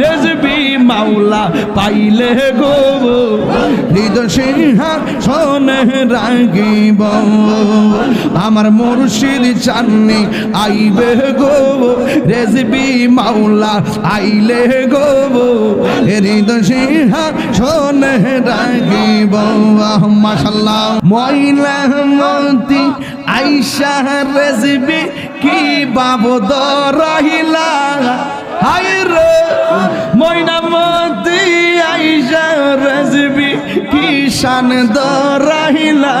রেজবি মাওলা পাইলে গো। হৃদয় সিংহা শোনে রাগিব। আমার মুর্শিদ চাননি আইবে গো। রেজবি মাওলা আইলে গো। হৃদয় সিংহা শোনে রাগিব মাশাল্লাহ ময়লা মতি আইসা রেজবি কি বাবদ রহিলা? হাই রে ময়নামতি আইসা রেজবি কিষান দরাহিলা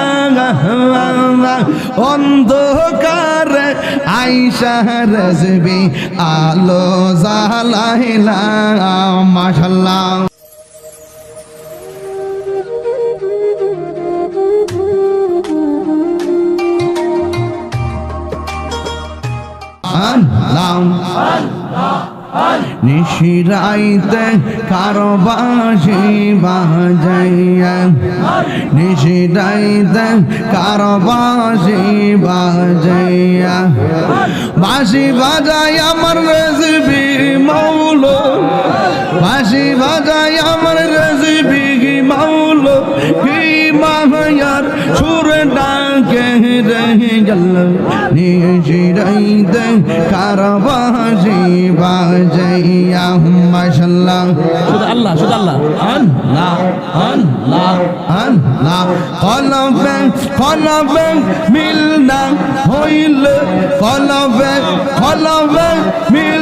অন্ধকার আইসা রেজবি আলো জালাহিলা মাশাল্লাহ। আল্লাহ। নিশিরাইতে কারও বাসি বাজাইয়া। নিশিরাইতে কারও বাসি বাজাইয়া। বাসি বাজাই আমার রেসিপি মৌলো বাসি বাজাই আমার রেসিপি মৌলো কি মাহায়ার সুর ডাকে রহে গেল। নিশিরাইতে কারও বাসি বাজাইয়া মাশাল্লাহ। শুধু আল্লাহ শুধু আল্লাহ। আল্লাহ আল্লাহ আল্লাহ কলবে কলবে মিলনা হইল। কলবে কলবে মিলনা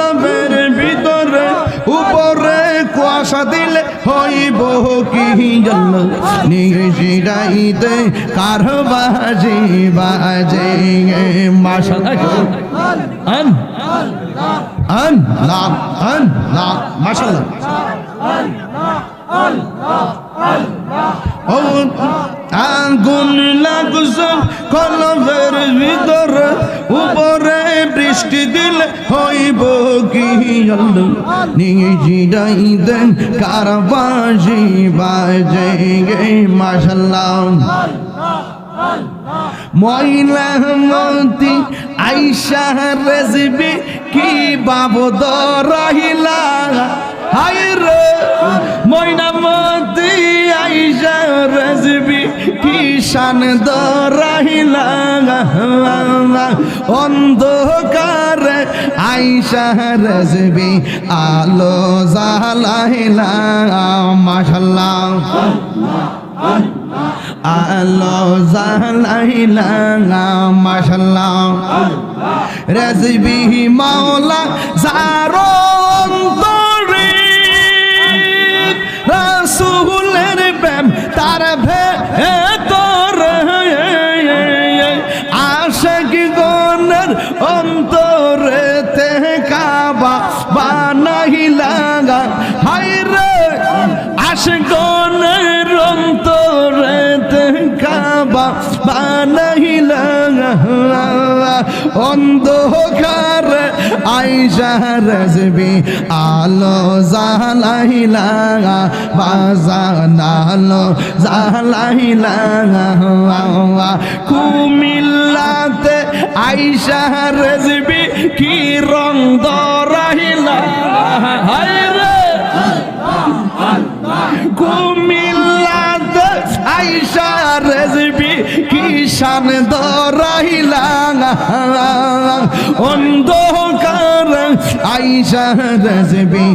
নিজিরাইতে কার বাজে মাশা আন আন না আন না মাশাল্লাহ ও আগুন বৃষ্টি দিলে হইব কি নিজি ডাই দেন কারবাসি বাজে গে, মাশাল্লাহ। ময়লা মতি আইসা রেসিবি কি বাবদ রহিলা? হাই রে ময়না মতি আইসা রেসিবি কি শান দরাহিলা, অন্ধকার আইসা রেসিবি আলো জালাহিলা মাশাল্লাহ। আলো জালাইলা মাশাল্লাহ। রেজবি মাওলা জারো অন্ধকার আইসা রেজবি, আলো জালাইলা বাজানালো জালাইলা কুমিল্লাতে আইসা রেজবি, কি রং দরাইলা কুমিল্লাতে আইসা রেজবি কিষান দরাইলা অন্ধকার, আইসা রেজবি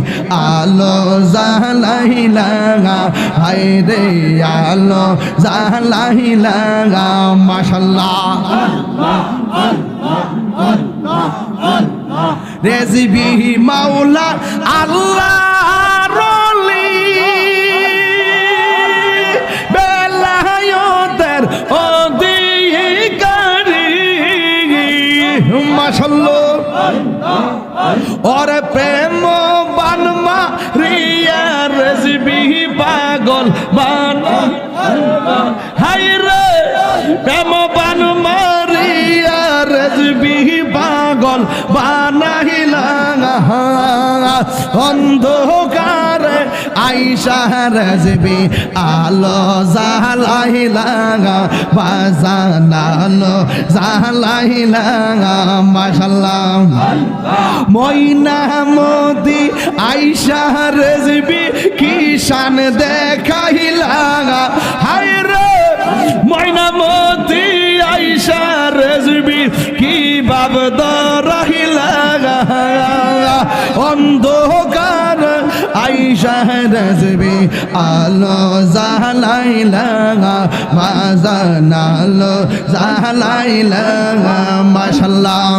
আলো জালাইলা হায় রে আলো জালাইলা মাশাল্লাহ। রেজবি মাওলা আল্লাহ। মাশাল্লাহ। ওরে প্রেম বানমা রিয়া পাগল বান। হাই রে, প্রেম বান রেজবি পাগল বানাইলা অন্ধকারে আইসা রেজবি আলো জালাইলা বাজানালো জালাইলা মাশাল্লাহ। ময়না মতি আইসা রেজবি কিষান দেখাইলা হায় রে। ময়না মতি আইসা রেজবি কি বাব দরাহিলা অন্ধকার আইসা রেজবি, আলো জালাইলা মাজানালো জালাইলা মাশাল্লাহ।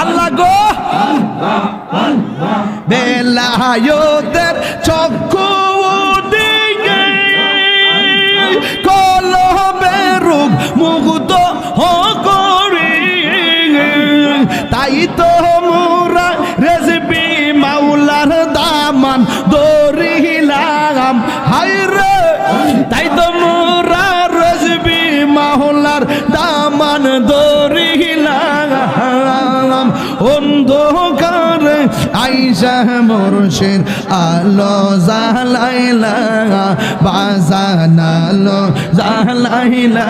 আল্লাহ গো। বেলায়তের চক্ষু দিকে কলবে রূপ তাই তো মোরা দরিলাম অন্ধকার আইসা মুর্শিদ আলো জালাইলা বাজানালো জালাইলা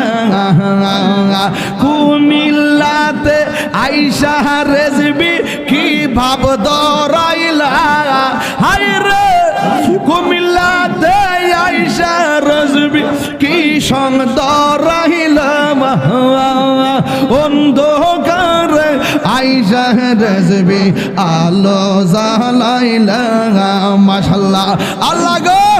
কুমিল্লাতে আইসা রেজবি কি ভাব দরাইলা রেজবি কি সং দরাইলাম অন্ধকার আইসা রেজবি আলো জালাইলা মাশাল্লাহ। আল্লাহ গো!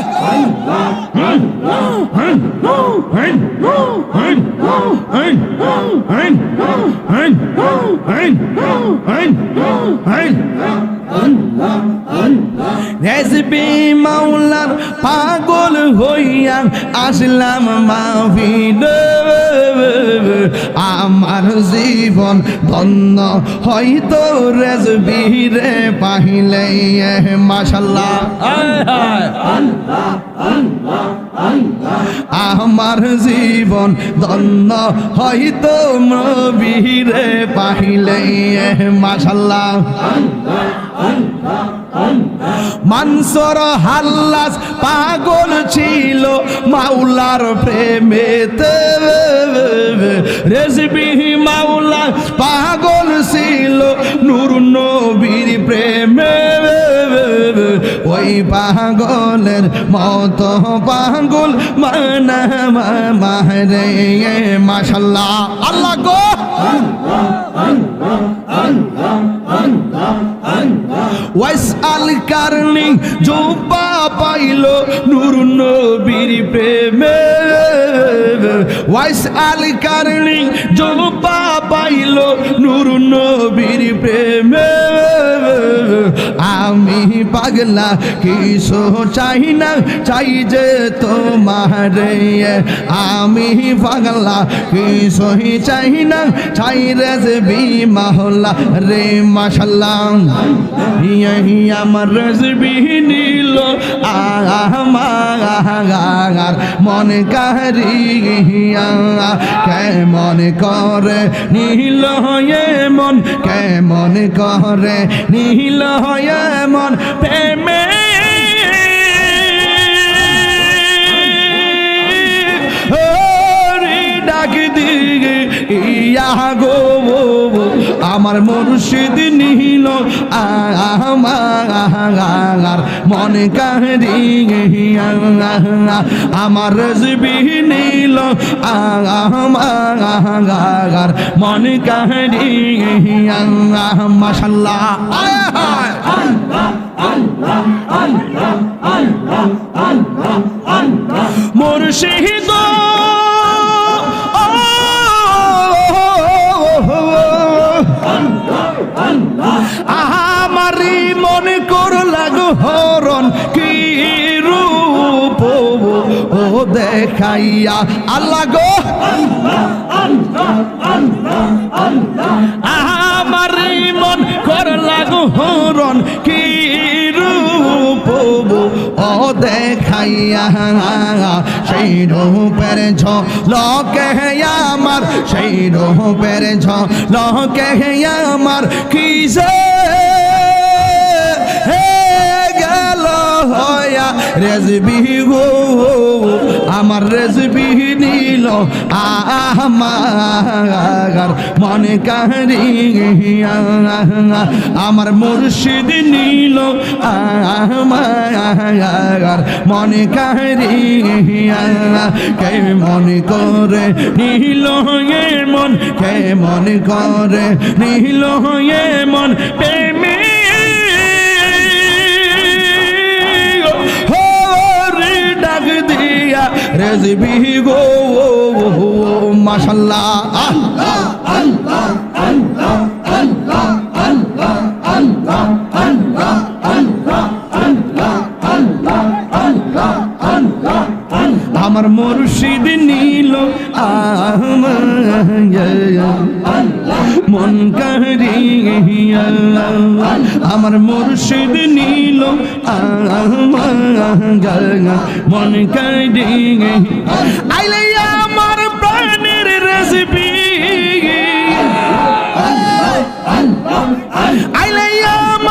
রেজবি মাওলার পাগল হইয়া আসলাম মাহফিল। আমার জীবন ধন্য হয়তো রেজবি রে পাহিলে মাশাল্লাহ। আমার জীবন ধন্য হয়তো নবীরে পাহিলে মাশাল্লাহ। মানসর হাল্লাস পাগল ছিল, মাওলার প্রেমেতে রেজবি নূর নবীর প্রেমে ওই পাগলের মত পাগল মানা মাহরে আল্লাহ গো! ওয়াইস আল কারণি জোপা পাইল নূর নবীর প্রেমে। ওয়াইস আল কারণি জোপা পাইল নূর নবীর প্রেমে। আমি পাগলা কিছু চাই না, চাই যে তোমার। আমি পাগলা কিছু চাই না, চাই রে যে বিমাহলা রে ইহি আমার রজবি আমার মন কারিয়া কেমন করে নীল হয়ে মন, কেমন করে নীল হয়ে মন প্রেমে? ডাক দিগে ইয়া গো আমার মুর্শিদ নিল আমার মন কাহরি আমার রজবি নিল আমার মন কাহরি মাশাল্লাহ মুর্শিদ দেখাইয়া আল্লাহ গো। আমারি মন কর লাগু হরণ কি রূপ ও দেখাইয়া সেই রূপের ঝলকে আমার সেই রূপের ঝলকে আমার কি যে রেজবি গো আমার রেজবি নিল আমার মনে কারিয়া আমার মুর্শিদ নিল আমার মনে কারিয়া কে মনে করে নিল মন কে মনে করে নিল মন প্রেমী আমার মুর্শিদ নীল মন কারিয়া আমার মুর্শিদ নীল মন কারিয়া আইলে আমার প্রাণের রেসিপি আইলে আমার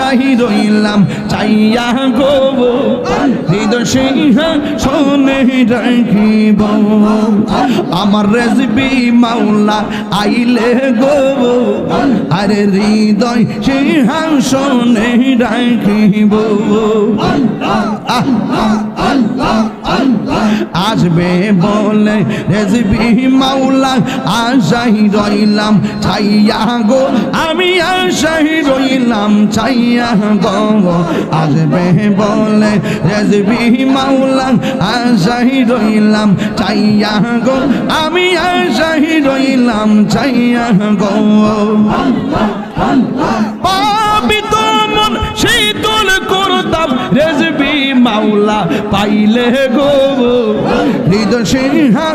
আশাহি ইলাম চাইয়া গোব হৃদয় সিংহ শোনে রাখিব আমার রেসিপি মাওলা আইলে গোব আরে হৃদয় সিংহ শোনে রাখিব আসবে বলে রেসিপি মাওলা, আশাই রইলাম, ছাইয়া গো, আমি আশাই রইলাম, ছাইয়া গো আসবে বলে রেসিপি মাওলা, আশাই রইলাম, ছাইয়া গো, আমি আশাই রইলাম, ছাইয়া গো। পাবি তো মন, শীতল করতাম রেজবি মাওলা পাইলে গো। হৃদয় সিংহা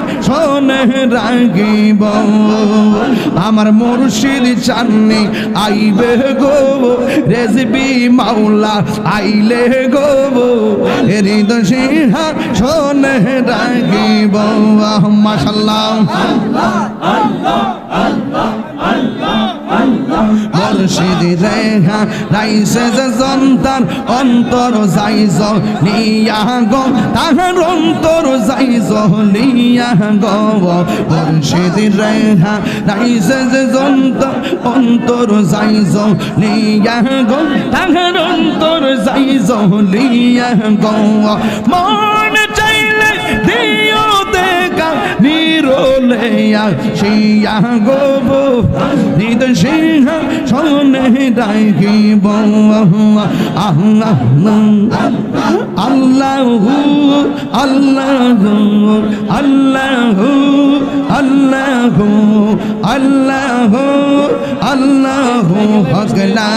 রাগিব। আমার মুর্শিদ চাননি আইবে গো। রেজবি মাওলা আইলে গো। হৃদয় সিংহা রাগিব। মাশাল্লাহ। মুর্শিদ রেহা, রাইসে যে সন্তান, অন্তর যাইজ নিয়া গো, তাহার অন্তর যাইজ নিয়া গো। মুর্শিদ রেহা, রাইসে যে সন্তান, অন্তর যাইজ নিয়া গো, তাহার অন্তর যাইজ নিয়া গো। মন চাইলে দিও দেখা নিরোলেয়া শিয়া গোব নিদ সিংহ শোনে আল্লাহ আল্লাহ আল্লাহ আল্লাহ আল্লাহ আল্লাহ আল্লাহ হকলা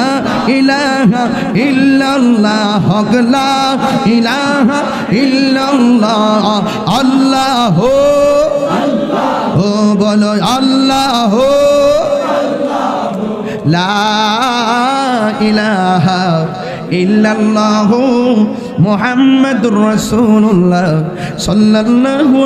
ইলাহা ইল্লাল্লাহ হকলা ইলাহা ইল্লাল্লাহ, আল্লাহ ও বলো আল্লাহ ইলাহা ইল্লাল্লাহ মুহাম্মাদুর রাসূলুল্লাহ সাল্লাল্লাহু